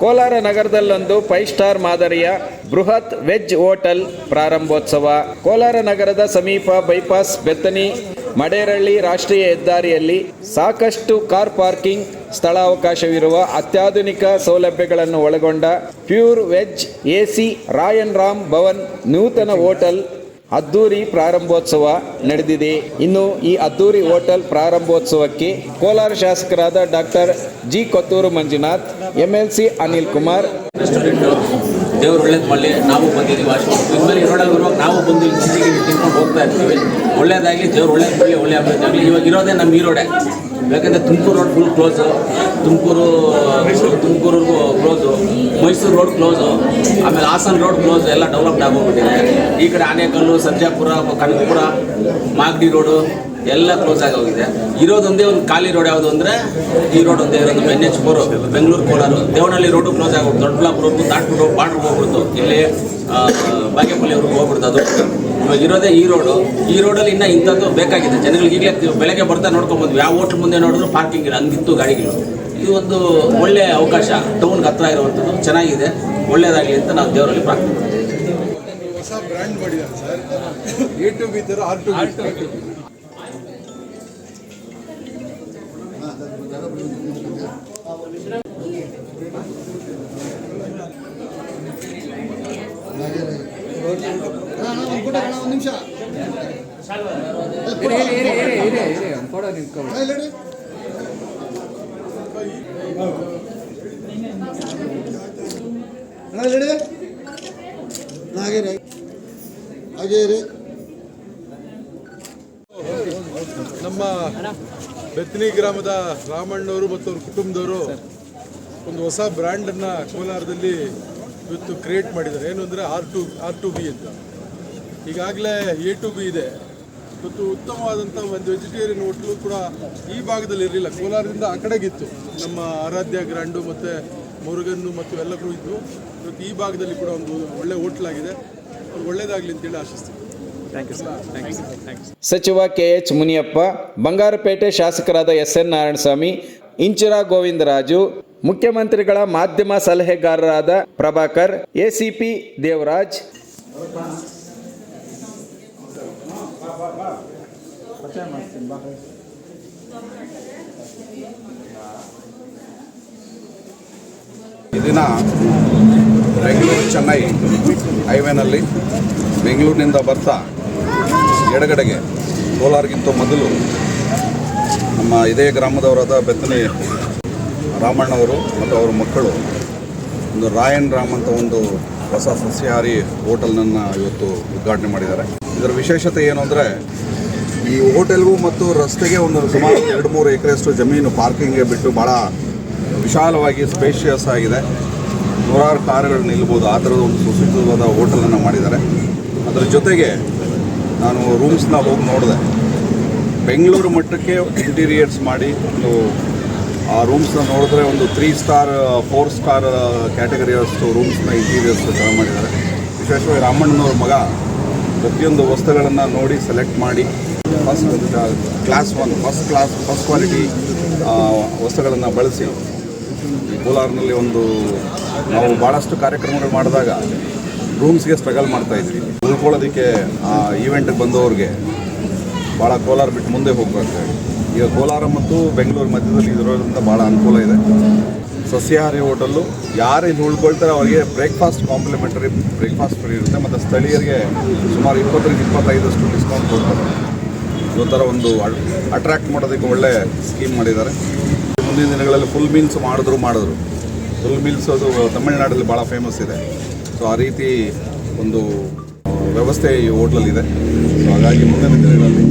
Kolar ನಗರದಲ್ಲೊಂದು five star ಮಾದರಿಯ ಬೃಹತ್ veg hotel ಪ್ರಾರಂಭೋತ್ಸವ. Kolar ನಗರದ ಸಮೀಪ ಬೈಪಾಸ್ ಬೆತ್ತನಿ, ಮಡೇರಳ್ಳಿ ರಾಷ್ಟ್ರೀಯ ಹೆದ್ದಾರಿಯಲ್ಲಿ ಸಾಕಷ್ಟು ಕಾರ್ ಪಾರ್ಕಿಂಗ್ ಸ್ಥಳಾವಕಾಶವಿರುವ ಅತ್ಯಾಧುನಿಕ ಸೌಲಭ್ಯಗಳನ್ನು ಒಳಗೊಂಡ pure veg AC Rayan Ram Bhavan ನೂತನ ಹೋಟೆಲ್ ಅದ್ದೂರಿ ಪ್ರಾರಂಭೋತ್ಸವ ನಡೆದಿದೆ. ಇನ್ನು ಈ ಅದ್ದೂರಿ ಹೋಟೆಲ್ ಪ್ರಾರಂಭೋತ್ಸವಕ್ಕೆ ಕೋಲಾರ ಶಾಸಕರಾದ doctor G Kothur Manjunath, MLC Anil Kumar. Restaurant ದೇವ್ರು ಒಳ್ಳೇದು ನಾವು ಬಂದಿದ್ದೀವಿ. ಅಷ್ಟು ಇನ್ಮೇಲೆ ಇರೋಡಲ್ಲಿ ನಾವು ಬಂದು ಇಲ್ಲಿ ಹೋಗ್ತಾ ಇರ್ತೀವಿ. ಒಳ್ಳೇದಾಗಲಿ, ದೇವ್ರು ಒಳ್ಳೇದು ಮಾಡಲಿ, ಒಳ್ಳೆ ಆಗಲಿ. ಇವಾಗ ಇರೋದೇ ನಮ್ಮ ಈರೋಡೆ. ರೋಡೆ ಯಾಕಂದರೆ Tumkur road full close Tumkur Tumkur close Mysore road close ಆಮೇಲೆ ಹಾಸನ ರೋಡ್ ಕ್ಲೋಸ್ ಎಲ್ಲ ಡೆವಲಪ್ಡ್ ಆಗೋಗ್ಬಿಟ್ಟಿದೆ. ಈ ಕಡೆ ಆನೇಕಲ್ಲು ಸರ್ಜಾಪುರ ಕನಕಪುರ ಮಾಗಡಿ ರೋಡು ಎಲ್ಲ ಕ್ಲೋಸ್ ಆಗೋಗಿದೆ ಇರೋದೊಂದೇ ಒಂದು ಖಾಲಿ ರೋಡ್ ಯಾವುದು ಅಂದರೆ ಈ ರೋಡ್ ಒಂದೇ ಇರೋದು N H four Bengaluru Kolar. Devanahalli road close ಆಗೋದು ದೊಡ್ಡಬಳ್ಳಾಪುರದ್ದು ದಾಟ್ಬಿಟ್ಟು ಬಾರ್ಡ್ರ್ ಹೋಗ್ಬಿಡ್ತು ಇಲ್ಲಿ ಆ, ಬಾಗೇಪಲ್ಲಿವರೆಗೂ ಹೋಗ್ಬಿಡ್ತು ಅದು. ಇರೋದೇ ಈ ರೋಡು ಈ ರೋಡಲ್ಲಿ ಇನ್ನೂ ಇಂಥದ್ದು ಬೇಕಾಗಿದೆ. ಜನಗಳಿಗೆ ಈಗಲೇ ಬೆಳಗ್ಗೆ ಬರ್ತಾ ನೋಡ್ಕೊಂಬಂದ್ವಿ. ಯಾವ ಹೋಟ್ಲ್ ಮುಂದೆ ನೋಡಿದ್ರು ಪಾರ್ಕಿಂಗ್ ಇಲ್ಲ. ಹಂಗಿತ್ತು ಗಾಡಿಗಳು. ಇದು ಒಂದು ಒಳ್ಳೆಯ ಅವಕಾಶ. ಟೌನ್ಗೆ ಹತ್ರ ಇರುವಂಥದ್ದು. ಚೆನ್ನಾಗಿದೆ. ಒಳ್ಳೆಯದಾಗಲಿ ಅಂತ ನಾವು ದೇವರಲ್ಲಿ ಪ್ರಾರ್ಥನೆ ಮಾಡ್ತೀವಿ. ಹೊಸ ಬ್ರ್ಯಾಂಡ್ ಮಾಡಿದ್ದಾರೆ ಸರ್ ಎ ಟು ಬಿ ಥರ ಆರ್ ಟು ಬಿ ಒಂದು ನಿಮಿಷ. ಫೋಟೋ ನಿಂತ್ಕೊಂಡು ನಮ್ಮ ಬೆತ್ನಿ ಗ್ರಾಮದ ರಾಮಣ್ಣವರು ಮತ್ತು ಅವ್ರ ಕುಟುಂಬದವರು ಒಂದು ಹೊಸ ಬ್ರ್ಯಾಂಡನ್ನು ಕೋಲಾರದಲ್ಲಿ ಇವತ್ತು ಕ್ರಿಯೇಟ್ ಮಾಡಿದ್ದಾರೆ. ಏನು ಅಂದರೆ R to R to B ಅಂತ. ಈಗಾಗಲೇ ಎ ಟು ಬಿ ಇದೆ. ಮತ್ತು ಉತ್ತಮವಾದಂಥ ಒಂದು ವೆಜಿಟೇರಿಯನ್ ಹೋಟ್ಲು ಕೂಡ ಈ ಭಾಗದಲ್ಲಿ ಇರಲಿಲ್ಲ. ಕೋಲಾರದಿಂದ ಆ ಕಡೆಗಿತ್ತು. ನಮ್ಮ ಆರಾಧ್ಯ ಗ್ರ್ಯಾಂಡು ಮತ್ತು ಮುರುಗನ್ನು ಮತ್ತು ಎಲ್ಲರೂ ಇದ್ದು ಇವತ್ತು ಈ ಭಾಗದಲ್ಲಿ ಕೂಡ ಒಂದು ಒಳ್ಳೆ ಹೋಟ್ಲಾಗಿದೆ ಅವ್ರು ಒಳ್ಳೇದಾಗಲಿ ಅಂತೇಳಿ ಆಶಿಸ್ತೀನಿ. ಸಚಿವ ಕೆ ಎಚ್ ಮುನಿಯಪ್ಪ ಬಂಗಾರಪೇಟೆ ಶಾಸಕರಾದ ಎಸ್ ಎನ್ ನಾರಾಯಣಸ್ವಾಮಿ ಇಂಚಿರಾ ಗೋವಿಂದರಾಜು ಮುಖ್ಯಮಂತ್ರಿಗಳ ಮಾಧ್ಯಮ ಸಲಹೆಗಾರರಾದ ಪ್ರಭಾಕರ್ ಎಸಿಪಿ ದೇವರಾಜ್. ಈ ದಿನ ಬೆಂಗಳೂರು ಚೆನ್ನೈ ಹೈವೇನಲ್ಲಿ ಬೆಂಗಳೂರಿನಿಂದ ಬರ್ತಾ ಎಡಗಡೆಗೆ ಕೋಲಾರ್ಗಿಂತ ಮೊದಲು ನಮ್ಮ ಇದೇ ಗ್ರಾಮದವರಾದ ಬೆತ್ತನೆ ರಾಮಣ್ಣವರು ಮತ್ತು ಅವರ ಮಕ್ಕಳು ಒಂದು ರಾಯನ್ ರಾಮ್ ಅಂತ ಒಂದು ಹೊಸ ಸಸ್ಯಾಹಾರಿ ಹೋಟೆಲ್ನನ್ನು ಇವತ್ತು ಉದ್ಘಾಟನೆ ಮಾಡಿದ್ದಾರೆ. ಇದರ ವಿಶೇಷತೆ ಏನು ಅಂದರೆ ಈ ಹೋಟೆಲ್ಗೂ ಮತ್ತು ರಸ್ತೆಗೆ ಒಂದು ಸುಮಾರು ಎರಡು ಮೂರು ಎಕರೆಷ್ಟು ಜಮೀನು ಪಾರ್ಕಿಂಗ್ಗೆ ಬಿಟ್ಟು ಭಾಳ ವಿಶಾಲವಾಗಿ ಸ್ಪೇಷಿಯಸ್ ಆಗಿದೆ. ನೂರಾರು ಕಾರುಗಳು ನಿಲ್ಬೋದು. ಆ ಥರದ ಒಂದು ಸುಸಿದ್ಧವಾದ ಹೋಟೆಲನ್ನು ಮಾಡಿದ್ದಾರೆ. ಅದರ ಜೊತೆಗೆ ನಾನು ರೂಮ್ಸ್ನ ಹೋಗಿ ನೋಡಿದೆ. ಬೆಂಗಳೂರು ಮಟ್ಟಕ್ಕೆ ಇಂಟೀರಿಯರ್ಸ್ ಮಾಡಿ ಒಂದು ಆ ರೂಮ್ಸ್ನ ನೋಡಿದ್ರೆ ಒಂದು ತ್ರೀ ಸ್ಟಾರ್ ಫೋರ್ ಸ್ಟಾರ್ ಕ್ಯಾಟಗರಿಯಷ್ಟು ರೂಮ್ಸ್ನ ಇಂಟೀರಿಯರ್ಸ್ ಚೆನ್ನಾಗಿ ಮಾಡಿದ್ದಾರೆ. ವಿಶೇಷವಾಗಿ ರಾಮಣ್ಣನವ್ರ ಮಗ ಪ್ರತಿಯೊಂದು ವಸ್ತುಗಳನ್ನು ನೋಡಿ ಸೆಲೆಕ್ಟ್ ಮಾಡಿ first class one first class first quality ವಸ್ತುಗಳನ್ನು ಬಳಸಿ. ಈ ಕೋಲಾರ್ನಲ್ಲಿ ಒಂದು ನಾವು ಭಾಳಷ್ಟು ಕಾರ್ಯಕ್ರಮಗಳು ಮಾಡಿದಾಗ ರೂಮ್ಸ್ಗೆ ಸ್ಟ್ರಗಲ್ ಮಾಡ್ತಾ ಇದ್ವಿ. ಉಳ್ಕೊಳ್ಳೋದಕ್ಕೆ, ಆ ಈವೆಂಟ್ಗೆ ಬಂದವ್ರಿಗೆ ಭಾಳ ಕೋಲಾರ ಬಿಟ್ಟು ಮುಂದೆ ಹೋಗಬೇಕು. ಈಗ ಕೋಲಾರ ಮತ್ತು ಬೆಂಗಳೂರು ಮಧ್ಯದಲ್ಲಿ ಇರೋದ್ರಿಂದ ಭಾಳ ಅನುಕೂಲ ಇದೆ. ಸಸ್ಯಾಹಾರಿ ಹೋಟೆಲ್ಲು ಯಾರು ಇಲ್ಲಿ ಉಳ್ಕೊಳ್ತಾರೆ ಅವರಿಗೆ ಬ್ರೇಕ್ಫಾಸ್ಟ್ ಕಾಂಪ್ಲಿಮೆಂಟರಿ ಬ್ರೇಕ್ಫಾಸ್ಟ್ ಫ್ರೀ ಇರುತ್ತೆ. ಮತ್ತು ಸ್ಥಳೀಯರಿಗೆ ಸುಮಾರು ಇಪ್ಪತ್ತರಿಂದ ಇಪ್ಪತ್ತೈದಷ್ಟು ಡಿಸ್ಕೌಂಟ್ ಕೊಡ್ತಾರೆ. ಇದೊಂಥರ ಒಂದು ಅಟ್ರಾಕ್ಟ್ ಮಾಡೋದಕ್ಕೆ ಒಳ್ಳೆ ಸ್ಕೀಮ್ ಮಾಡಿದ್ದಾರೆ. ಮುಂದಿನ ದಿನಗಳಲ್ಲಿ ಫುಲ್ ಮೀಲ್ಸ್ ಮಾಡಿದ್ರು ಮಾಡಿದ್ರು. ಫುಲ್ ಮೀಲ್ಸ್ ಅದು ತಮಿಳ್ನಾಡಲ್ಲಿ ಭಾಳ ಫೇಮಸ್ ಇದೆ. ಸೊ ಆ ರೀತಿ ಒಂದು ವ್ಯವಸ್ಥೆ ಈ ಹೋಟ್ಲಲ್ಲಿದೆ ಸೊ ಹಾಗಾಗಿ ಮುಂದಿನ ದಿನಗಳಲ್ಲಿ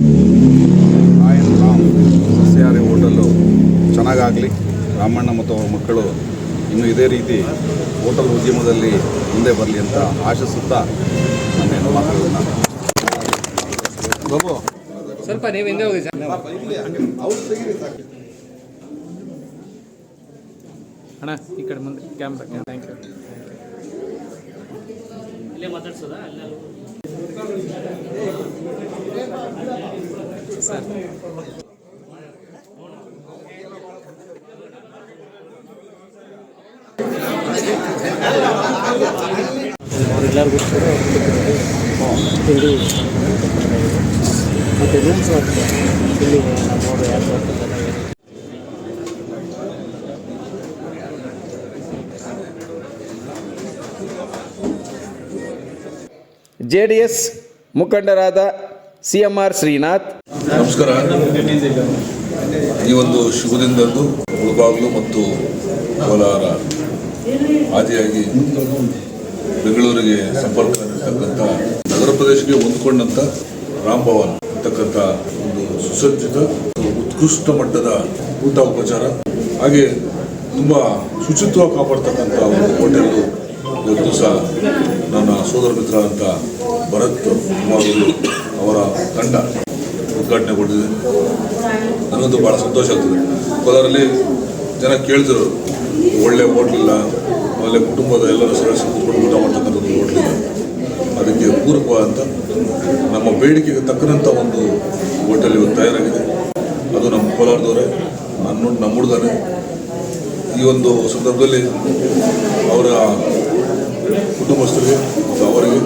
ಆಯನ್ ರಾಮ್ ಸಸ್ಯಾಹಾರಿ ಹೋಟೆಲ್ಲು ಚೆನ್ನಾಗಾಗಲಿ. ರಾಮಣ್ಣ ಮತ್ತು ಅವರ ಮಕ್ಕಳು ಇನ್ನು ಇದೇ ರೀತಿ ಹೋಟಲ್ ಉದ್ಯಮದಲ್ಲಿ ಮುಂದೆ ಬರಲಿ ಅಂತ ಆಶಿಸುತ್ತಾ ನಾನೇನು ಬಾಬು. ಸ್ವಲ್ಪ ನೀವು ಹಿಂದೆ ಹೋಗಿ ಸರ್ ಅಣ್ಣ ಈ ಕಡೆ ಮುಂದೆ ಕ್ಯಾಮ್ರಾ ಥ್ಯಾಂಕ್ ಯು ಅವರೆಲ್ಲರಿಗೂ ಕೂಡ ತಿಂಡಿ ಮತ್ತು ರೂಮ್ಸ್ ಇಲ್ಲಿ ಯಾರು ಡಿ ಎಸ್ ಮುಖಂಡರಾದ ಸಿಎಂಆರ್ ಶ್ರೀನಾಥ್. ನಮಸ್ಕಾರ. ಈ ಒಂದು ಶುಭದಿಂದಂದು ಮುಳಬಾಗಿಲು ಮತ್ತು ಕೋಲಾರ ಆದಿಯಾಗಿ ಬೆಂಗಳೂರಿಗೆ ಸಂಪರ್ಕ ನಗರ ಪ್ರದೇಶಕ್ಕೆ ಹೊಂದ್ಕೊಂಡಂತ ರಾಮ್ ಭವನ್. ಅಂತಕ್ಕಂಥ ಒಂದು ಸುಸಜ್ಜಿತ ಉತ್ಕೃಷ್ಟ ಮಟ್ಟದ ಊಟ ಉಪಚಾರ. ಹಾಗೆ ತುಂಬ ಶುಚಿತ್ವ ಕಾಪಾಡ್ತಕ್ಕಂಥ ಒಂದು ಹೋಟೆಲ್ ಇವತ್ತು ಸಹ ನನ್ನ ಸೋದರ ಮಿತ್ರ ಅಂತ ಭರತ್ ಕುಮಾರ್ ಅವರ ತಂಡ ಉದ್ಘಾಟನೆಗೊಂಡಿದೆ ನನಗಂತೂ ಭಾಳ ಸಂತೋಷ ಆಗ್ತದೆ. ಕೋಲಾರಲ್ಲಿ ಜನ ಕೇಳಿದ್ರು ಒಳ್ಳೆ ಹೋಟ್ಲಿಲ್ಲ, ಒಳ್ಳೆ ಕುಟುಂಬದ ಎಲ್ಲರೂ ಸದಸ್ಯರು ಕೂತ್ಕೊಂಡು ಊಟ ಮಾಡ್ತಕ್ಕಂಥದ್ದು ಹೋಟ್ಲಿಲ್ಲ ಅದಕ್ಕೆ ಪೂರಕವಾದಂಥ ನಮ್ಮ ಬೇಡಿಕೆಗೆ ತಕ್ಕನಂಥ ಒಂದು ಹೋಟೆಲ್ ಇವತ್ತು ತಯಾರಾಗಿದೆ. ಅದು ನಮ್ಮ ಕೋಲಾರದವರೇ ನನ್ನ ನಮ್ಮ ಹುಡುಗನೇ ಈ ಒಂದು ಸಂದರ್ಭದಲ್ಲಿ ಅವರ ಕುಟುಂಬಸ್ಥರಿಗೆ ಮತ್ತು ಅವರಿಗೆ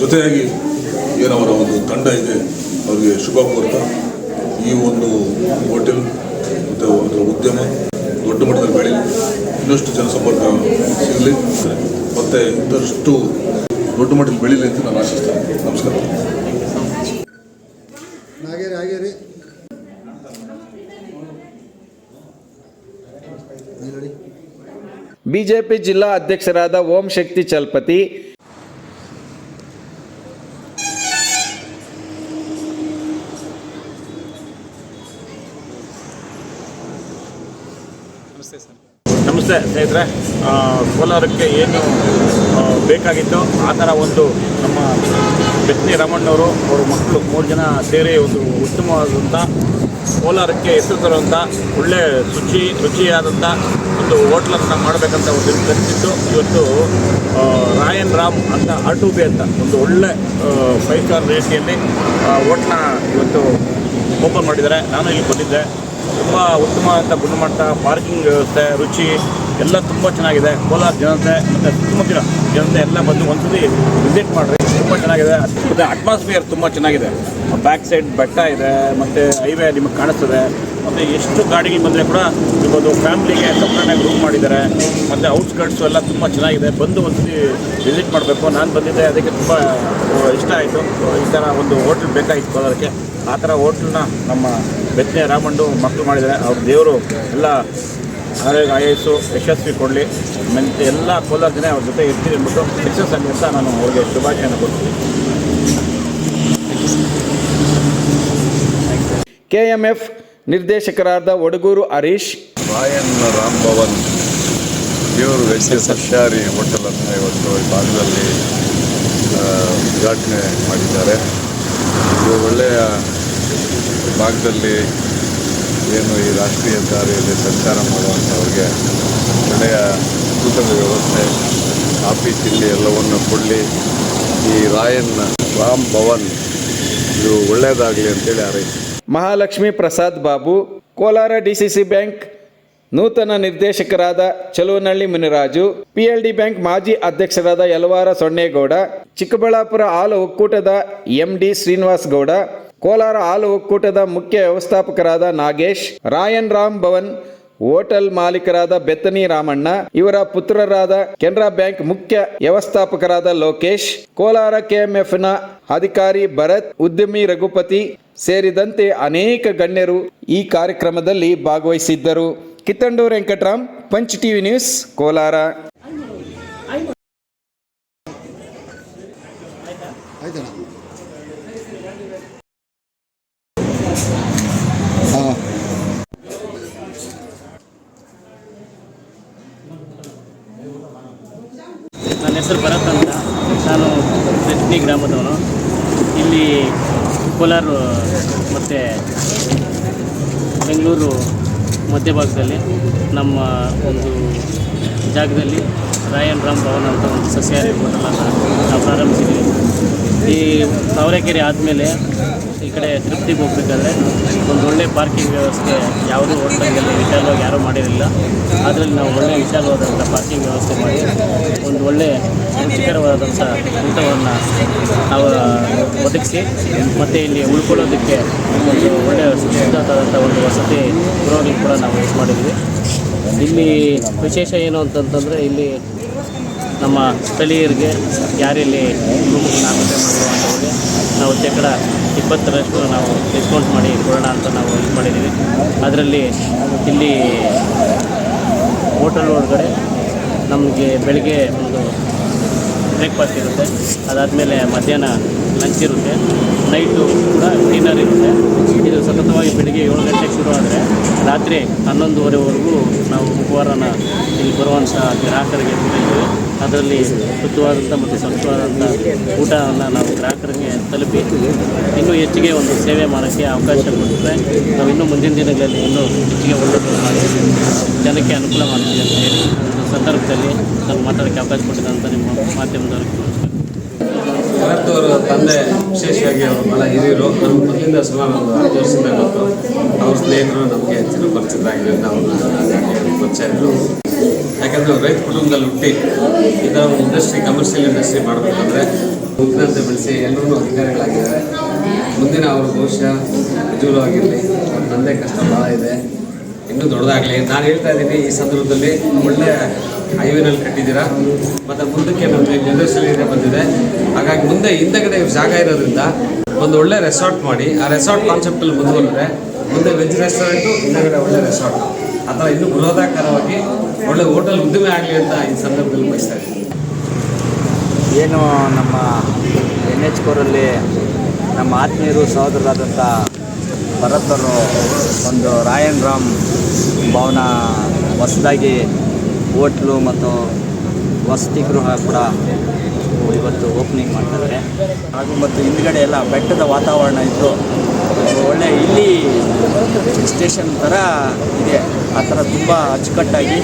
ಜೊತೆಯಾಗಿ ಏನವರ ಒಂದು ತಂಡ ಇದೆ, ಅವರಿಗೆ ಶುಭ ಕೋರ್ತಾ. ಈ ಒಂದು ಹೋಟೆಲ್ ಮತ್ತು ಅದರ ಉದ್ಯಮ ದೊಡ್ಡ ಮಟ್ಟದಲ್ಲಿ ಬೆಳೀಲಿ. ಇನ್ನಷ್ಟು ಜನಸಂಪರ್ಕ ಸಿಗಲಿ. ಮತ್ತು ಇನ್ನಷ್ಟು ದೊಡ್ಡ ಮಟ್ಟದಲ್ಲಿ ಬೆಳೀಲಿ ಅಂತ ನಾನು ಆಶಿಸ್ತೇನೆ. ನಮಸ್ಕಾರ. ನಾಗೇರಿ ಆಗೇರಿ ಬಿಜೆಪಿ ಜಿಲ್ಲಾ ಅಧ್ಯಕ್ಷರಾದ ಓಂ ಶಕ್ತಿ ಚಲ್ಪತಿ. ನಮಸ್ತೆ ಸ್ನೇಹಿತರೆ. ಕೋಲಾರಕ್ಕೆ ಏನು ಬೇಕಾಗಿತ್ತು. ಆ ಥರ ಒಂದು ನಮ್ಮ ಬೆತ್ನಿ ರಮಣ್ಣವರು, ಅವ್ರ ಮಕ್ಕಳು ಮೂರು ಜನ ಸೇರಿ ಒಂದು ಉತ್ತಮವಾದಂಥ ಕೋಲಾರಕ್ಕೆ ಹೆಸರು ತರುವಂಥ ಒಳ್ಳೆ ಶುಚಿ ರುಚಿಯಾದಂಥ ಒಂದು ಹೋಟ್ಲನ್ನು ಮಾಡಬೇಕಂತ ಒಂದು ಕನಸಿತ್ತು ಇವತ್ತು ರಾಯನ್ ರಾಮ್ ಅಂತ ಆರ್ ಟು ಬಿ ಅಂತ ಒಂದು ಒಳ್ಳೆ ಫೈವ್ ಸ್ಟಾರ್ ರೇಟಿಯಲ್ಲಿ ಹೋಟ್ಲನ್ನ ಇವತ್ತು ಓಪನ್ ಮಾಡಿದ್ದಾರೆ. ನಾನು ಇಲ್ಲಿ ಬಂದಿದ್ದೆ. ತುಂಬ ಉತ್ತಮವಾದಂಥ ಗುಣಮಟ್ಟ, ಪಾರ್ಕಿಂಗ್ ವ್ಯವಸ್ಥೆ, ರುಚಿ ಎಲ್ಲ ತುಂಬ ಚೆನ್ನಾಗಿದೆ. ಕೋಲಾರ ಜನತೆ ಮತ್ತು ಸುತ್ತಮುತ್ತಲ ಜನತೆ ಎಲ್ಲ ಬಂದು ಒಂದ್ಸತಿ ವಿಸಿಟ್ ಮಾಡಿರಿ. ತುಂಬ ಚೆನ್ನಾಗಿದೆ. ಮತ್ತು ಅಟ್ಮಾಸ್ಫಿಯರ್ ತುಂಬ ಚೆನ್ನಾಗಿದೆ. ಬ್ಯಾಕ್ ಸೈಡ್ ಬೆಟ್ಟ ಇದೆ, ಮತ್ತು ಹೈವೇ ನಿಮಗೆ ಕಾಣಿಸ್ತದೆ. ಮತ್ತು ಎಷ್ಟು ಗಾಡಿಗೆ ಬಂದರೆ ಕೂಡ ಇರ್ಬೋದು ಫ್ಯಾಮ್ಲಿಗೆ ಸಪ್ರೇಟಾಗಿ ರೂಮ್ ಮಾಡಿದ್ದಾರೆ. ಮತ್ತು ಔಟ್ಸ್ಕರ್ಟ್ಸು ಎಲ್ಲ ತುಂಬ ಚೆನ್ನಾಗಿದೆ. ಬಂದು ಒಂದ್ಸತಿ ವಿಸಿಟ್ ಮಾಡಬೇಕು. ನಾನು ಬಂದಿದ್ದೆ, ಅದಕ್ಕೆ ತುಂಬ ಇಷ್ಟ ಆಯಿತು. ಈ ಥರ ಒಂದು ಹೋಟ್ಲ್ ಬೇಕಾಗಿತ್ತು ಕೋಲಾರಕ್ಕೆ. ಆ ಥರ ಹೋಟ್ಲನ್ನ ನಮ್ಮ ಬೆತ್ತನೆ ರಾಮಂಡು ಮಕ್ಕಳು ಮಾಡಿದ್ದಾರೆ. ಅವ್ರ ದೇವರು ಎಲ್ಲ ಆರೋಗ್ಯ ಎಸ್ಸು ಯಶಸ್ವಿ ಕೊಡಲಿ. ಮತ್ತು ಎಲ್ಲ ಕೋಲಾರ ಜನ ಅವ್ರ ಜೊತೆ ಇರ್ತೀನಿ ಅಂದ್ಬಿಟ್ಟು ಸಕ್ಸಸ್ ಆಗಲಿ ಅಂತ ನಾನು ಅವ್ರಿಗೆ ಶುಭಾಶಯನ ಕೊಡ್ತೀನಿ. ಎಫ್ ನಿರ್ದೇಶಕರಾದ ಒಡಗೂರು ಹರೀಶ್. ರಾಯನ್ ರಾಮ್ ಭವನ್. ಪ್ಯೂರ್ ವೆಜ್ ಸಸ್ಯಾಹಾರಿ ಹೋಟೆಲನ್ನು ಇವತ್ತು ಈ ಭಾಗದಲ್ಲಿ ಉದ್ಘಾಟನೆ ಮಾಡಿದ್ದಾರೆ. ಇದು ಒಳ್ಳೆಯ ಭಾಗದಲ್ಲಿ ಏನು ಈ ರಾಷ್ಟ್ರೀಯ ದಾರಿಯಲ್ಲಿ ಸಂಚಾರ ಮಾಡುವಂಥವ್ರಿಗೆ ಒಳ್ಳೆಯ ಊಟದ ವ್ಯವಸ್ಥೆ, ಕಾಫಿ, ತಿಂಡಿ ಎಲ್ಲವನ್ನು ಕೊಡಲಿ. ಈ ರಾಯನ್ ರಾಮ್ ಭವನ್, ಇದು ಒಳ್ಳೆಯದಾಗಲಿ ಅಂತೇಳಿ ಹಾರೈಸಿ ಮಹಾಲಕ್ಷ್ಮಿ ಪ್ರಸಾದ್ ಬಾಬು, ಕೋಲಾರ ಡಿಸಿಸಿ ಬ್ಯಾಂಕ್, ನೂತನ ನಿರ್ದೇಶಕರಾದ ಚಲುವನಹಳ್ಳಿ ಮುನಿರಾಜು, ಪಿಎಲ್ಡಿ ಬ್ಯಾಂಕ್ ಮಾಜಿ ಅಧ್ಯಕ್ಷರಾದ ಯಲವಾರ ಸೊನ್ನೇಗೌಡ, ಚಿಕ್ಕಬಳ್ಳಾಪುರ ಹಾಲು ಒಕ್ಕೂಟದ ಎಂಡಿ ಶ್ರೀನಿವಾಸ್ ಗೌಡ ಕೋಲಾರ ಹಾಲು ಒಕ್ಕೂಟದ ಮುಖ್ಯ ವ್ಯವಸ್ಥಾಪಕರಾದ ನಾಗೇಶ್, ರಾಯನ್ ರಾಮ್ ಭವನ್ ಹೋಟೆಲ್ ಮಾಲೀಕರಾದ ಬೆತ್ತನಿ ರಾಮಣ್ಣ, ಇವರ ಪುತ್ರರಾದ ಕೆನರಾ ಬ್ಯಾಂಕ್ ಮುಖ್ಯ ವ್ಯವಸ್ಥಾಪಕರಾದ ಲೋಕೇಶ್, ಕೋಲಾರ ಕೆಎಂಎಫ್ನ ಅಧಿಕಾರಿ ಭರತ್, ಉದ್ಯಮಿ ರಘುಪತಿ ಸೇರಿದಂತೆ ಅನೇಕ ಗಣ್ಯರು ಈ ಕಾರ್ಯಕ್ರಮದಲ್ಲಿ ಭಾಗವಹಿಸಿದ್ದರು. ಕಿತ್ತಂಡೂರು ವೆಂಕಟರಾಮ್, ಪಂಚ್ ಟಿವಿ ನ್ಯೂಸ್, ಕೋಲಾರ ಹಾಂ ನನ್ನ ಹೆಸರು ಭರತ್ ಅಂತ ನಾನು ಬೆತ್ನಿ ಗ್ರಾಮದವನು. ಇಲ್ಲಿ ಕೋಲಾರ ಮತ್ತು ಬೆಂಗಳೂರು ಮಧ್ಯಭಾಗದಲ್ಲಿ ನಮ್ಮ ಒಂದು ಜಾಗದಲ್ಲಿ ರಾಯನ್ ರಾಮ್ ಭವನ್ ಅಂತ ಒಂದು ಸಸ್ಯಾಹಾರಿ ಹೋಟೆಲನ್ನು ನಾವು ಪ್ರಾರಂಭಿಸಿದ್ದೀವಿ. ಈ ತಾವರೆಕೆರೆ ಆದಮೇಲೆ ಈ ಕಡೆ ತೃಪ್ತಿಗೆ ಹೋಗ್ಬೇಕಾದ್ರೆ ಒಂದು ಒಳ್ಳೆ ಪಾರ್ಕಿಂಗ್ ವ್ಯವಸ್ಥೆ ಯಾವುದೂ ಹೋಟೆಲ್ಗಳಲ್ಲಿ ವಿಶಾಲವಾಗಿ ಯಾರೂ ಮಾಡಿರಲಿಲ್ಲ. ಅದರಲ್ಲಿ ನಾವು ಒಳ್ಳೆ ವಿಶಾಲವಾದಂಥ ಪಾರ್ಕಿಂಗ್ ವ್ಯವಸ್ಥೆ ಮಾಡಿ ಒಂದು ಒಳ್ಳೆ ರುಚಿಕರವಾದಂಥ ಊಟವನ್ನು ನಾವು ಒದಗಿಸಿ ಮತ್ತು ಇಲ್ಲಿ ಉಳ್ಕೊಳ್ಳೋದಕ್ಕೆ ಒಂದು ಒಳ್ಳೆಯ ಸುಂದರವಾದಂಥ ಒಂದು ವಸತಿ ಗೃಹಗಳು ಕೂಡ ನಾವು ಯೂಸ್ ಮಾಡಿದ್ವಿ ಇಲ್ಲಿ ವಿಶೇಷ ಏನು ಅಂತಂತಂದರೆ ಇಲ್ಲಿ ನಮ್ಮ ಸ್ಥಳೀಯರಿಗೆ ಯಾರಿಲ್ಲಿ ರೂಮ್ ನಾಮಕರಣ ಮಾಡುವಂಥವ್ರಿಗೆ ನಾವು ಶೇಕಡ ಇಪ್ಪತ್ತರಷ್ಟು ನಾವು ಡಿಸ್ಕೌಂಟ್ ಮಾಡಿ ಕೊಡೋಣ ಅಂತ ನಾವು ಇದು ಮಾಡಿದ್ದೀವಿ. ಅದರಲ್ಲಿ ಇಲ್ಲಿ ಹೋಟೆಲ್ ಒಳಗಡೆ ನಮಗೆ ಬೆಳಿಗ್ಗೆ ಒಂದು ಬ್ರೇಕ್ಫಾಸ್ಟ್ ಇರುತ್ತೆ. ಅದಾದಮೇಲೆ ಮಧ್ಯಾಹ್ನ ಲಂಚ್ ಇರುತ್ತೆ. ನೈಟು ಕೂಡ ಡಿನ್ನರ್ ಇರುತ್ತೆ. ಇದು ಸತತವಾಗಿ ಬೆಳಿಗ್ಗೆ ಏಳು ಗಂಟೆಗೆ ಶುರು ಆದರೆ ರಾತ್ರಿ ಹನ್ನೊಂದುವರೆವರೆಗೂ ನಾವು ಉಪಹಾರನ ಇಲ್ಲಿ ಬರುವಂಥ ಗ್ರಾಹಕರಿಗೆ ಕೊಟ್ಟಿದ್ದೀವಿ ಅದರಲ್ಲಿ ಶುದ್ಧವಾದಂಥ ಮತ್ತು ಸ್ವಚ್ಛವಾದಂಥ ಊಟವನ್ನು ನಾವು ಗ್ರಾಹಕರಿಗೆ ತಲುಪಿ ಇನ್ನೂ ಹೆಚ್ಚಿಗೆ ಒಂದು ಸೇವೆ ಮಾಡೋಕ್ಕೆ ಅವಕಾಶ ಕೊಟ್ಟರೆ ನಾವು ಇನ್ನೂ ಮುಂದಿನ ದಿನಗಳಲ್ಲಿ ಇನ್ನೂ ಹೆಚ್ಚಿಗೆ ಒಳ್ಳೆಯದು ಮಾಡಿ ಜನಕ್ಕೆ ಅನುಕೂಲ ಮಾಡ್ತೀವಿ ಅಂತ ಹೇಳಿ ಒಂದು ಸಂದರ್ಭದಲ್ಲಿ ನಾನು ಮಾತಾಡೋಕ್ಕೆ ಅವಕಾಶ ಕೊಟ್ಟಿದ್ದಂಥ ನಿಮ್ಮ ಮಾಧ್ಯಮದವರಿಗೆ ನಮಸ್ಕಾರ ತಂದೆ ವಿಶೇಷವಾಗಿ ಅವರು ಬಹಳ ಹಿರಿಯರು. ನಮ್ಮ ಮೊದಲಿಂದ ಸುಮಾರು ಒಂದು ಹತ್ತು ವರ್ಷದಿಂದ ಅವ್ರ ಸ್ನೇಹಿತರು ನಮಗೆ ಹೆಚ್ಚಿನ ಪರಿಚಿತರಾಗಿದ್ದರಿಂದ ಅವ್ರನ್ನ ಪರಿಚಯ ಯಾಕಂದರೆ ರೈತ ಕುಟುಂಬದಲ್ಲಿ ಹುಟ್ಟಿ ಒಂದು ಇಂಡಸ್ಟ್ರಿ ಕಮರ್ಷಿಯಲ್ ಇಂಡಸ್ಟ್ರಿ ಮಾಡಬೇಕಂದ್ರೆ ಮುಖ್ಯಂತೆ ಬೆಳೆಸಿ ಎಲ್ಲರೂ ಅಧಿಕಾರಿಗಳಾಗಿದ್ದಾರೆ. ಮುಂದಿನ ಅವ್ರ ಭವಿಷ್ಯ ಉಜ್ವಲವಾಗಿರಲಿ ಅವ್ರ ತಂದೆ ಕಷ್ಟ ಭಾಳ ಇದೆ. ಇನ್ನೂ ದೊಡ್ಡದಾಗಲಿ. ನಾನು ಹೇಳ್ತಾ ಇದ್ದೀನಿ, ಈ ಸಂದರ್ಭದಲ್ಲಿ ಒಳ್ಳೆ ಹೈವೇನಲ್ಲಿ ಕಟ್ಟಿದ್ದೀರಾ? ಮತ್ತು ಮುಂದಕ್ಕೆ ನಮಗೆ ಜನರೇಷನ್ ಏರಿಯಾ ಬಂದಿದೆ. ಹಾಗಾಗಿ ಮುಂದೆ ಹಿಂದೆಗಡೆ ಜಾಗ ಇರೋದ್ರಿಂದ ಒಂದು ಒಳ್ಳೆ ರೆಸಾರ್ಟ್ ಮಾಡಿ, ಆ ರೆಸಾರ್ಟ್ ಕಾನ್ಸೆಪ್ಟಲ್ಲಿ ಮುಂದುವರೆದ್ರೆ ಮುಂದೆ ವೆಜ್ ರೆಸ್ಟೋರೆಂಟು ಹಿಂದೆಗಡೆ ಒಳ್ಳೆ ರೆಸಾರ್ಟ್ ಆ ಥರ ಇನ್ನೂ ಬೃಹದಾಕಾರವಾಗಿ ಒಳ್ಳೆ ಹೋಟೆಲ್ ಉದ್ದಿಮೆ ಆಗಲಿ ಅಂತ ಈ ಸಂದರ್ಭದಲ್ಲಿ ಬಯಸ್ತಾ ಏನು ನಮ್ಮ ಎನ್ ಎಚ್ ಕೋರಲ್ಲಿ ನಮ್ಮ ಆತ್ಮೀಯರು, ಸಹೋದರರಾದಂಥ ಭರತರು, ಒಂದು ರಾಯನ್ ರಾಮ್ ಭವನ ಹೊಸದಾಗಿ ಹೋಟ್ಲು ಮತ್ತು ವಸತಿ ಗೃಹ ಕೂಡ ಇವತ್ತು ಓಪನಿಂಗ್ ಮಾಡ್ತಾರೆ ಹಾಗೂ ಮತ್ತು ಹಿಂದ್ಗಡೆ ಎಲ್ಲ ಬೆಟ್ಟದ ವಾತಾವರಣ ಇದ್ದು, ಒಳ್ಳೆ ಇಲ್ಲಿ ಸ್ಟೇಷನ್ ಥರ ಇದೆ. ಆ ಥರ ತುಂಬ ಅಚ್ಚುಕಟ್ಟಾಗಿ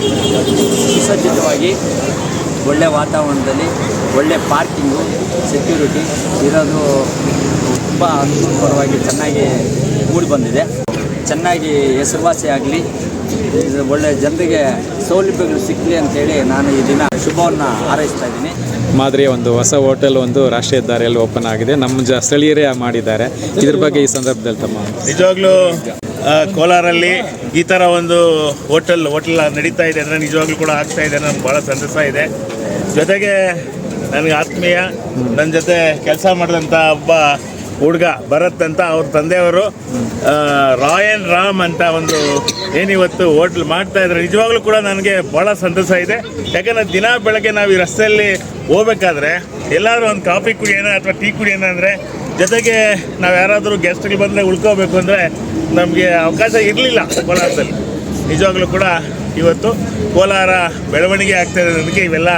ಸುಸಜ್ಜಿತವಾಗಿ ಒಳ್ಳೆ ವಾತಾವರಣದಲ್ಲಿ ಒಳ್ಳೆ ಪಾರ್ಕಿಂಗು ಸೆಕ್ಯೂರಿಟಿ ಇರೋದು ತುಂಬ ಅನುಕೂಲಕರವಾಗಿ ಚೆನ್ನಾಗಿ ಮೂಡಿ ಬಂದಿದೆ ಚೆನ್ನಾಗಿ ಹೆಸರುವಾಸಿ ಆಗಲಿ ಒಳ್ಳೆ ಜನರಿಗೆ ಸೌಲಭ್ಯಗಳು ಸಿಕ್ಕಲಿ ಅಂತೇಳಿ ನಾನು ಈ ದಿನ ಶುಭವನ್ನು ಹಾರೈಸ್ತಾ ಇದ್ದೀನಿ. ಮಾದರಿಯ ಒಂದು ಹೊಸ ಹೋಟೆಲ್ ಒಂದು ರಾಷ್ಟ್ರೀಯ ದಾರಿಯಲ್ಲಿ ಓಪನ್ ಆಗಿದೆ. ನಮ್ಮ ಜ ಸ್ಥಳೀಯರೇ ಮಾಡಿದ್ದಾರೆ. ಇದ್ರ ಬಗ್ಗೆ ಈ ಸಂದರ್ಭದಲ್ಲಿ ತಮ್ಮ ನಿಜವಾಗ್ಲೂ ಕೋಲಾರಲ್ಲಿ ಈ ಥರ ಒಂದು ಹೋಟೆಲ್ ಹೋಟೆಲ್ ನಡೀತಾ ಇದೆ ಅಂದರೆ ನಿಜವಾಗ್ಲೂ ಕೂಡ ಆಗ್ತಾ ಇದೆ ನನಗೆ ಭಾಳ ಸಂತಸ ಇದೆ. ಜೊತೆಗೆ ನನಗೆ ಆತ್ಮೀಯ ನನ್ನ ಜೊತೆ ಕೆಲಸ ಮಾಡಿದಂಥ ಒಬ್ಬ ಹುಡುಗ ಭರತ್ ಅಂತ ಅವ್ರ ತಂದೆಯವರು ಆ, ರಾಯನ್ ರಾಮ್ ಅಂತ ಒಂದು ಏನಿವತ್ತು ಹೋಟ್ಲ್ ಮಾಡ್ತಾ ಇದ್ದಾರೆ. ನಿಜವಾಗ್ಲೂ ಕೂಡ ನನಗೆ ಭಾಳ ಸಂತಸ ಇದೆ. ಯಾಕಂದರೆ ದಿನ ಬೆಳಗ್ಗೆ ನಾವು ಈ ರಸ್ತೆಯಲ್ಲಿ ಹೋಗ್ಬೇಕಾದ್ರೆ ಎಲ್ಲಾದರೂ ಒಂದು ಕಾಫಿ ಕುಡಿಯೋಣ ಅಥವಾ ಟೀ ಕುಡಿಯೋಣ ಅಂದರೆ ಜೊತೆಗೆ ನಾವು ಯಾರಾದರೂ ಗೆಸ್ಟ್ಗಳು ಬಂದರೆ ಉಳ್ಕೋಬೇಕು ಅಂದರೆ ನಮಗೆ ಅವಕಾಶ ಇರಲಿಲ್ಲ ಕೋಲಾರದಲ್ಲಿ. ನಿಜವಾಗ್ಲೂ ಕೂಡ ಇವತ್ತು ಕೋಲಾರ ಬೆಳವಣಿಗೆ ಆಗ್ತಾ ನನಗೆ. ಇವೆಲ್ಲ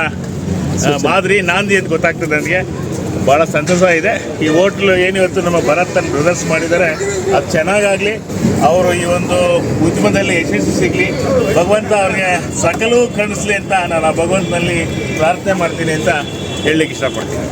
ಮಾದರಿ ನಾಂದಿ ಅಂತ ಗೊತ್ತಾಗ್ತದೆ ನನಗೆ. ಭಾಳ ಸಂತಸ ಇದೆ. ಈ ಹೋಟ್ಲು ಏನಿವತ್ತು ನಮ್ಮ ಭರತ್ ಅನ್ನು ಬ್ರದರ್ಸ್ ಮಾಡಿದ್ದಾರೆ ಅದು ಚೆನ್ನಾಗಾಗಲಿ. ಅವರು ಈ ಒಂದು ಉದ್ಯಮದಲ್ಲಿ ಯಶಸ್ಸು ಸಿಗಲಿ. ಭಗವಂತ ಅವ್ರಿಗೆ ಸಕಲೂ ಕಾಣಿಸ್ಲಿ ಅಂತ ನಾನು ಆ ಭಗವಂತನಲ್ಲಿ ಪ್ರಾರ್ಥನೆ ಮಾಡ್ತೀನಿ ಅಂತ ಹೇಳಲಿಕ್ಕೆ ಇಷ್ಟಪಡ್ತೀನಿ.